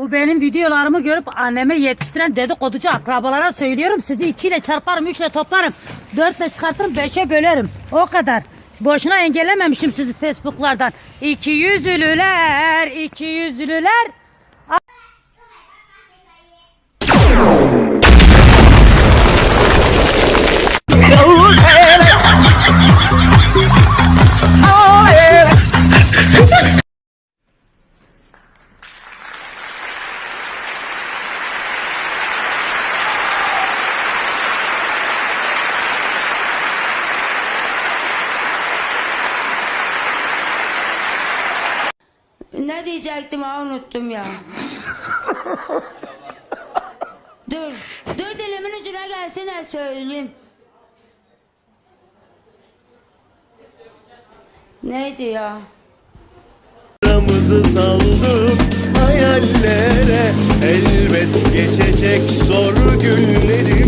Bu benim videolarımı görüp anneme yetiştiren dedikoducu akrabalara söylüyorum. Sizi ikiyle çarparım, üçle toplarım. Dörtle çıkartırım, beşe bölerim. O kadar. Boşuna engellememişim sizi Facebook'lardan. İki yüzlüler, iki yüzlüler. Ne diyecektim ha unuttum ya. dur. Dur dilimin ucuna gelsene söyleyeyim. Neydi ya? Aramızı saldım hayallere Elbet geçecek zor günlerimiz